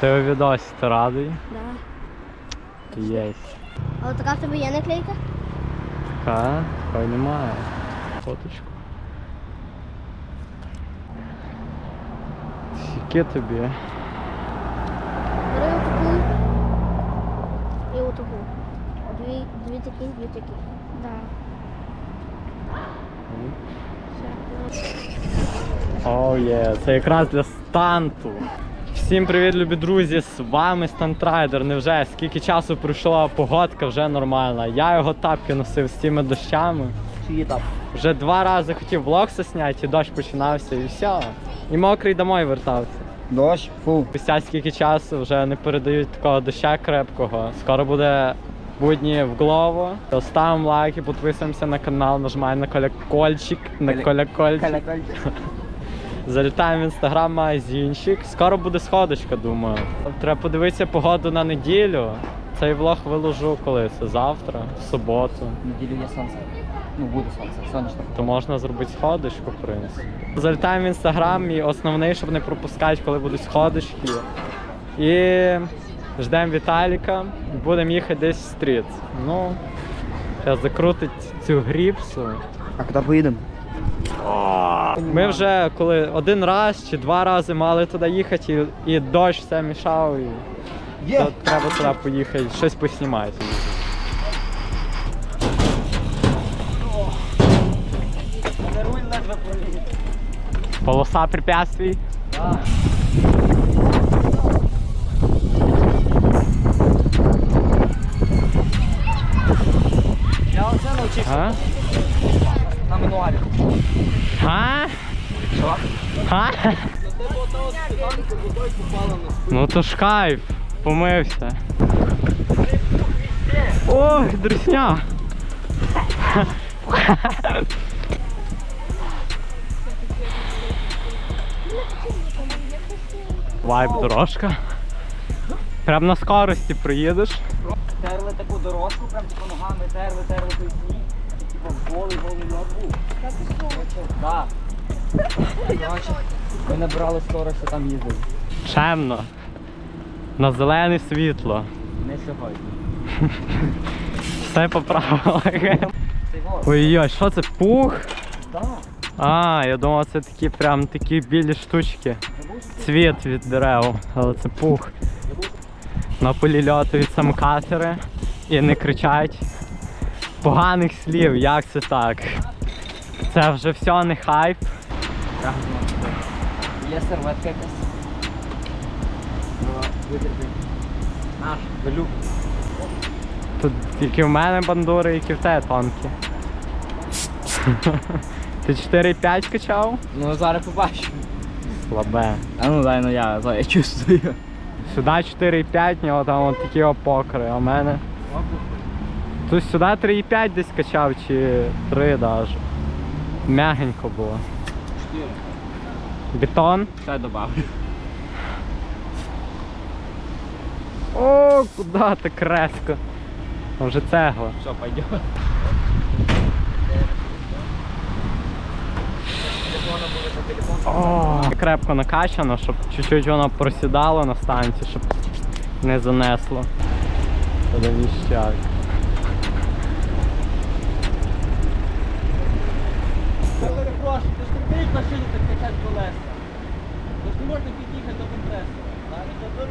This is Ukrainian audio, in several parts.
ти у відосі, ти радий? Да. Єсть. А от така в тебе є наклейка? Така, такої немає. Фоточку. Скільки тобі? Бери отаку. І отаку. Дві, дві такі, дві такі. Да. О, є, це якраз для станту. Всім привіт, любі друзі! З вами Стантрайдер. Невже скільки часу пройшла погодка вже нормальна. Я його тапки носив з цими дощами. Чиї там? Вже два рази хотів влог засняти, і дощ починався і все. І мокрий домой вертався. Дощ? Фу. Спустя скільки часу вже не передають такого доща крепкого. Скоро буде будні в Глово. То ставимо лайки, підписуємося на канал, нажимаємо на колокольчик, на Колі- колокольчик. Залітаємо в інстаграм магазинчик. Скоро буде сходочка, думаю. Треба подивитися погоду на неділю. Цей влог виложу коли це завтра, в суботу. Неділю є сонце. Ну, буде сонце, сонячно. То можна зробити сходочку, в принципі. Залітаємо в інстаграм і основний, щоб не пропускати, коли будуть сходочки. І ждемо Віталіка і будемо їхати десь в стріт. Ну, зараз закрутить цю гріпсу. А куди поїдемо? Ми вже коли один раз чи два рази мали туди їхати, і, і дощ все мішав. І то треба туди поїхати, щось поснімати. Полоса препятствий. Я оце навчився Ну то ж кайф, помився. Ой, друсня. Вайб дорожка. Прям на скорості проїдеш. Терли таку дорожку, прям типу ногами терли, терли той сніг. Типу голий, голий льод був. Так. Коротше, ми набирали скорості, там їздили. Чемно. На зелене світло. Не сьогодні. Все по правилах. Ой-ой, що це пух? Так. А, я думав, це такі прям такі білі штучки. Цвіт від дерев, але це пух. На полі льотають самкатери і не кричать. Поганих слів, як це так? Це вже все не хайп. Є серветка якась. Витерпи. Наш, велюк. Тут тільки в мене бандури, які в тебе тонкі. Ти 4,5 качав? Ну зараз побачимо. Слабе. А ну дай, ну я, я чувствую. Сюди 4,5, у нього там от такі опокри, а в мене. Тут сюди 3,5 десь качав чи 3 навіть. Мягенько було. Бетон. Ще добавлю. О, куди ти креско? А Вже цегла. Все, пойдем. О, крепко накачано, щоб чуть-чуть воно просідало на станції, щоб не занесло. Я перепрошую, ти ж не вмієш машині так качати колеса. Тож не можна під'їхати до компресора. Навіть беру.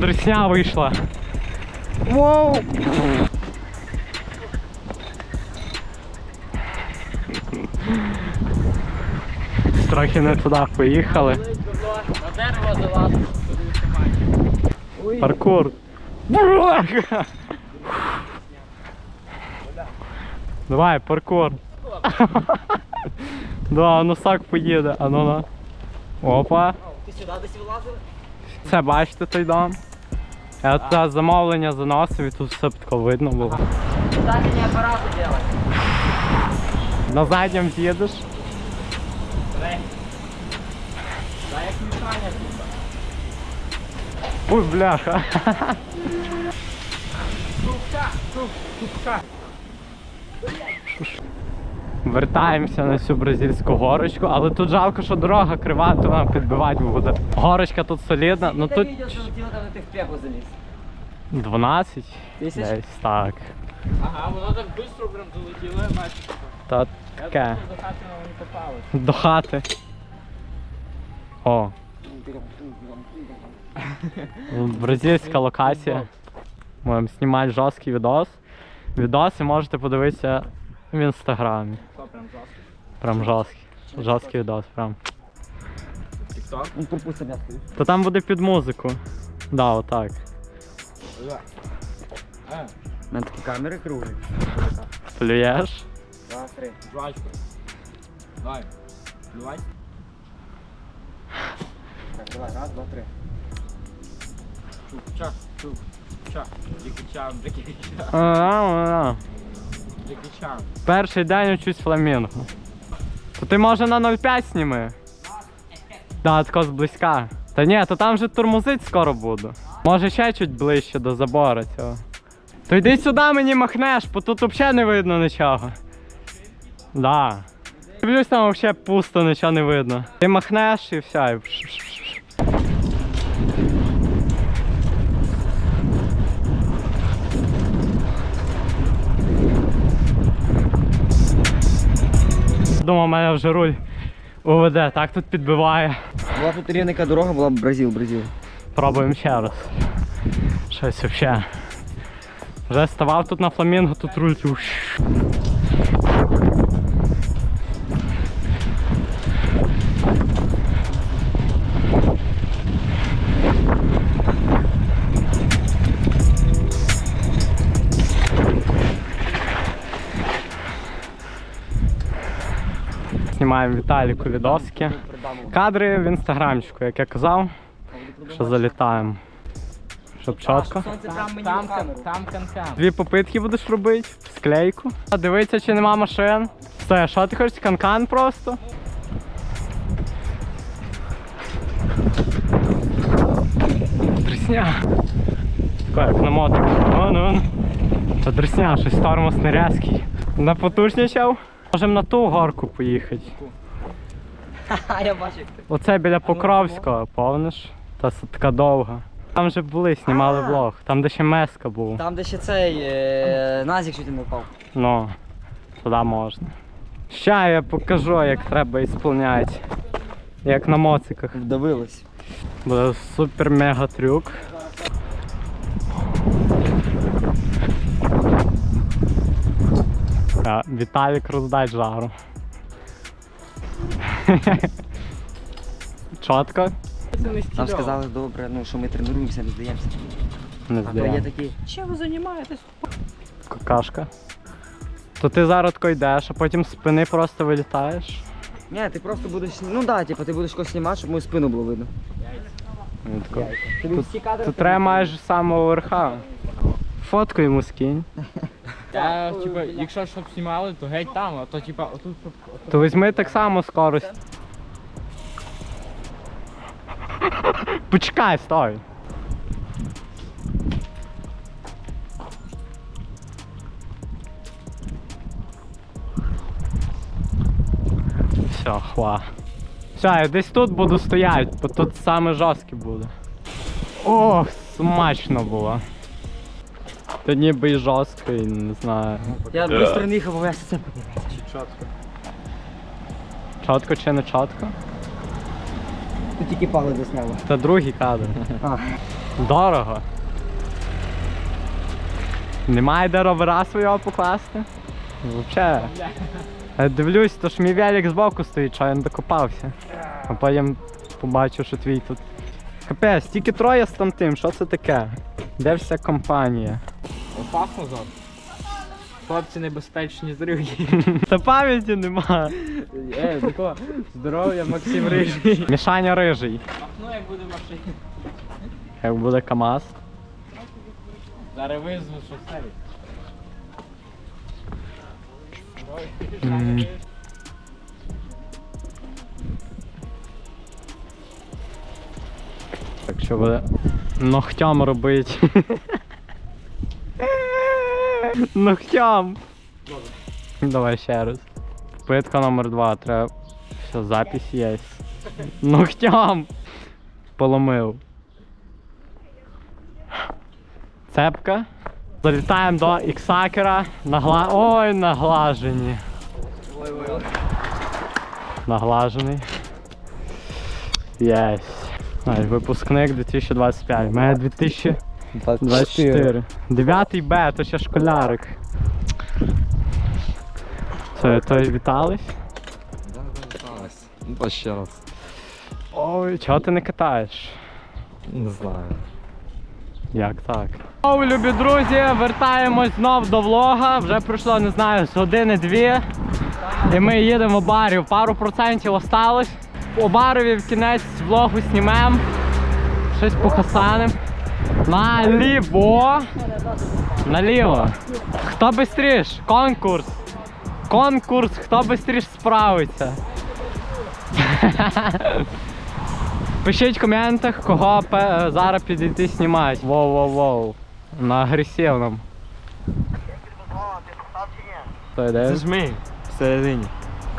Дресня вийшла? Воу! Трохи не туди поїхали. На дерево залазив, Паркур. Давай, паркур. Да, носак поїде, а ну на. Опа. Ти сюди десь вилазив? Це бачите той дом? Я туди замовлення заносив і тут все тако видно було. Задні апарати делать. На задньому з'їдеш. Дай як мішання тут. Вертаємося на цю бразильську горочку, але тут жалко, що дорога крива, то нам підбивати буде. Горочка тут солідна, ну Ти тут відео, що на тих пеку заліз. 12 Тисяч? десь так. Ага, воно так швидко прям долетіло, я бачу. Та таке. до хати воно не попало. До хати. О, бразильська локація. Будемо знімати жорсткий відос. Відоси можете подивитися в інстаграмі. Прям жорсткий. Жорсткий відос, прям. Тік-ток? Він пропустив м'ясо. То там буде під музику. Да, отак. А, У мене такі камери круглі. Плюєш. Два, три. жвачку. Давай. Плювай. Так, давай, раз, два, три. Чук, чак, чук, чак. Джекі Чан, Джекі Чан. А-а-а. Джекі Чан. Перший день учусь фламінго. То ти може на 0,5 сніми? Да, тако зблизька. Та ні, то там же тормозить скоро буду. Може ще чуть ближче до забору цього. То йди сюди мені махнеш, бо тут взагалі не видно нічого. Да. Дивлюсь, там взагалі пусто, нічого не видно. Ти махнеш і все. і Думав, мене вже руль уведе, так тут підбиває. Була тут рівника дорога, була б Бразил, Бразил. Пробуємо ще раз. Щось взагалі. Вже ставав тут на фламінго, тут руль. Знімаємо Віталіку відоски. Кадри в інстаграмчику, як я казав, що залітаємо. Щоб чітко. Прям Там, там, канкан. Дві попитки будеш робити, склейку. А Дивитися, чи нема машин. Стой, що ти хочеш? Канкан просто? Дресня. Така, як на мотик. О, ну. Та дресня, щось тормоз не рязкий. Напотужнічав? Можемо на ту горку поїхати. Ха-ха, я бачу. як ти. Оце біля Покровського, повниш? Та це така довга. Там вже були, знімали влог. Там де ще Меска був. Там, де ще цей е, Назік чуть не впав. Ну, туди можна. Ща я покажу, як треба ісполняти. Як на моциках. Вдавилось. Буде супер мега трюк. А, Віталік роздай жару. Чотко? Нам сказали добре, ну що ми тренуємося, не здаємося. Не А то є такі, чим ви займаєтесь? Какашка. То ти зараз тако йдеш, а потім з спини просто вилітаєш. Ні, ти просто будеш, ну да, типу, ти будеш когось знімати, щоб мою спину було видно. Ну, тако. Тут- Тут треба майже з самого верха. Фотку йому скинь. Я, типа, якщо щоб знімали, то геть там, а то типа отут щоб. То візьми так само скорость. Почекай, стой. Все, хва. Все, я десь тут буду стояти, бо тут саме жорстке буде. Ох, смачно було. Та ніби і жорстко, і не знаю. Я швидко не їхав, бо я це подивився. Чітко чи не чітко? Тут тільки пали засняло. Це другий кадр. А. Дорого. Немає де ровера свого покласти? Взагалі. Я дивлюсь, то ж мій велик збоку стоїть, що я не докопався. А потім побачив, що твій тут. Капець, тільки троє з там тим, що це таке? Де вся компанія? Опасно зон. Хлопці небезпечні другі. Та пам'яті нема. Е, такого здоров'я Максим Рижий. Мішаня рижий. Ну як буде машина. Як буде КАМАЗ. Зараз визву шофері. М. Так що буде ногтям робити. Ногтям. Давай ще раз. Питка номер два. Треба. Все, запись є. Ногтям. Поломив. Цепка. Залітаємо до іксакера. Нагла... Ой, наглажені. Наглажений. Єсть. Випускник 2025. У Мене 2024. 9 Б, то ще школярик. Це той вітались? Ну, то ще раз. Ой, чого ти не катаєш? Не знаю. Як так? О, любі друзі, вертаємось знов до влога. Вже пройшло, не знаю, з години-дві. І ми їдемо в барів. Пару процентів осталось. У барові в кінець влогу знімемо. Щось похасаним. Наліво. Наліво. Хто бистріш? Конкурс. Конкурс, хто бистріш справиться. Пишіть в коментах, кого зараз підійти знімати. Воу-воу-воу. На агресивному. Хто? Зажми всередині.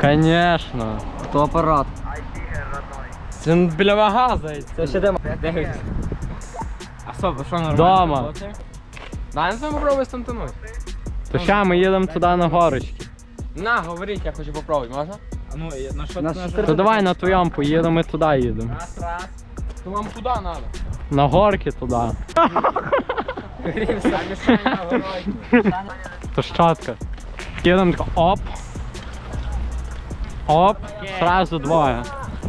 Конечно. То апарат. Це біля магаза. Це ще Де А а що нормально? Дома. працює? Дай нам попробуй стантануть. То ща ми їдемо туди на горочки. На, говоріть, я хочу попробувати, можна? Ну, на що На ти що То давай на твоєму поїдемо, ми туди їдемо. Раз, раз. То вам куди надо? На горки туди. Грівся, мішання, горой. То щотка. Їдемо оп. Оп. Сразу двоє.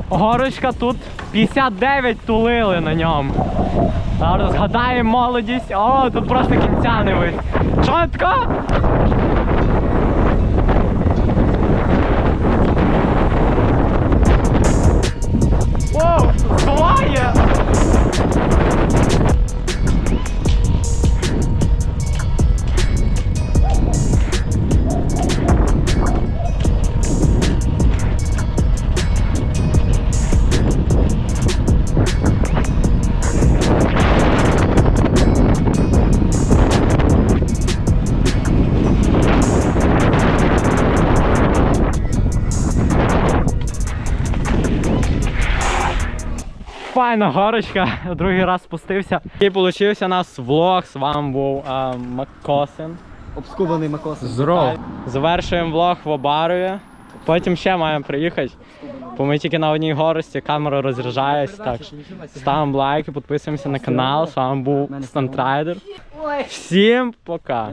Горочка тут 59 тулили на ньому. Зараз молодість. О, тут просто кінця не вийде. Чотко! Файна горочка, другий раз спустився. І получився у нас влог. З вами був а, Макосин. обскубаний макос. Здоров. Завершуємо влог в Обарові. Потім ще маємо приїхати. Бо ми тільки на одній горості, камера розряджається. Так що ставимо лайки, підписуємося на канал. З вами був Стантрайдер. Всім пока.